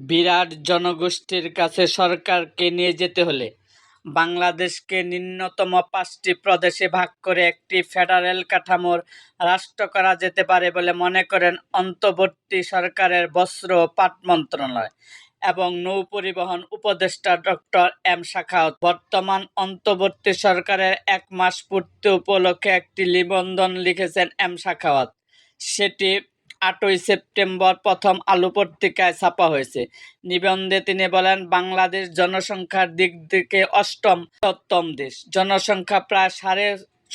বিরাট জনগোষ্ঠীর কাছে সরকারকে নিয়ে যেতে হলে বাংলাদেশকে নিম্নতম পাঁচটি প্রদেশে ভাগ করে একটি ফেডারেল কাঠামোর রাষ্ট্র করা যেতে পারে বলে মনে করেন অন্তর্বর্তী সরকারের বস্ত্র ও পাট মন্ত্রণালয় এবং নৌ পরিবহন উপদেষ্টা ডক্টর এম শাখাওয়াত বর্তমান অন্তর্বর্তী সরকারের এক মাস পূর্তি উপলক্ষে একটি নিবন্ধন লিখেছেন এম শাখাওয়াত সেটি আটই সেপ্টেম্বর প্রথম আলো পত্রিকায় ছাপা হয়েছে। নিবন্ধে তিনি বলেন, বাংলাদেশ জনসংখ্যার দিক থেকে অষ্টম সপ্তম দেশ। জনসংখ্যা প্রায় সাড়ে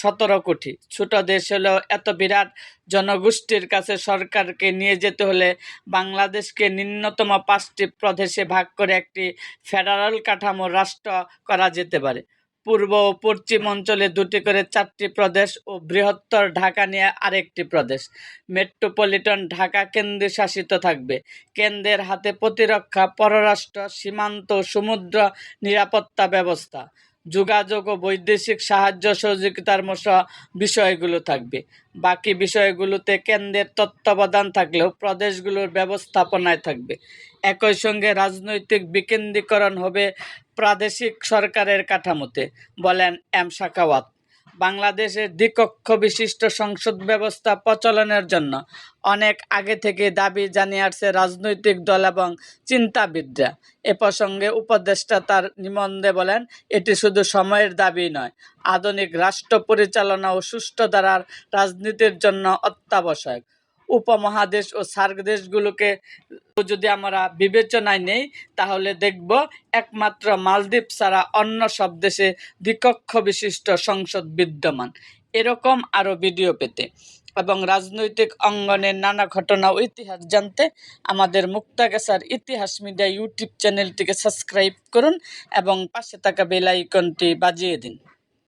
সতেরো কোটি। ছোট দেশ হলেও এত বিরাট জনগোষ্ঠীর কাছে সরকারকে নিয়ে যেতে হলে বাংলাদেশকে ন্যূনতম পাঁচটি প্রদেশে ভাগ করে একটি ফেডারেল কাঠামো রাষ্ট্র করা যেতে পারে। পূর্ব ও পশ্চিম অঞ্চলে দুটি করে চারটি প্রদেশ ও বৃহত্তর ঢাকা নিয়ে আরেকটি প্রদেশ। মেট্রোপলিটন ঢাকা কেন্দ্রে শাসিত থাকবে। কেন্দ্রের হাতে প্রতিরক্ষা, পররাষ্ট্র, সীমান্ত, সমুদ্র নিরাপত্তা ব্যবস্থা। যোগাযোগ ও বৈদেশিক সাহায্য সহযোগিতার মতো বিষয়গুলো থাকবে। বাকি বিষয়গুলোতে কেন্দ্রের তত্ত্বাবধান থাকলেও প্রদেশগুলোর ব্যবস্থাপনায় থাকবে। একই সঙ্গে রাজনৈতিক বিকেন্দ্রীকরণ হবে প্রাদেশিক সরকারের কাঠামোতে, বলেন এম শাকাওয়াত বাংলাদেশের দ্বিকক্ষ বিশিষ্ট সংসদ ব্যবস্থা প্রচলনের জন্য অনেক আগে থেকে দাবি জানিয়ে আসছে রাজনৈতিক দল এবং চিন্তাবিদরা। এ প্রসঙ্গে উপদেষ্টা তার নিবন্ধে বলেন, এটি শুধু সময়ের দাবি নয়, আধুনিক রাষ্ট্র পরিচালনা ও সুষ্ঠু ধারার রাজনীতির জন্য অত্যাবশ্যক। উপমহাদেশ ও সার্ক দেশগুলোকে যদি আমরা বিবেচনায় নেই, তাহলে দেখব একমাত্র মালদ্বীপ ছাড়া অন্য সব দেশে দ্বিকক্ষ বিশিষ্ট সংসদ বিদ্যমান। এরকম আরও ভিডিও পেতে এবং রাজনৈতিক অঙ্গনের নানা ঘটনা ও ইতিহাস জানতে আমাদের মুক্তাগাছার ইতিহাস মিডিয়া ইউটিউব চ্যানেলটিকে সাবস্ক্রাইব করুন এবং পাশে থাকা বেল আইকনটি বাজিয়ে দিন।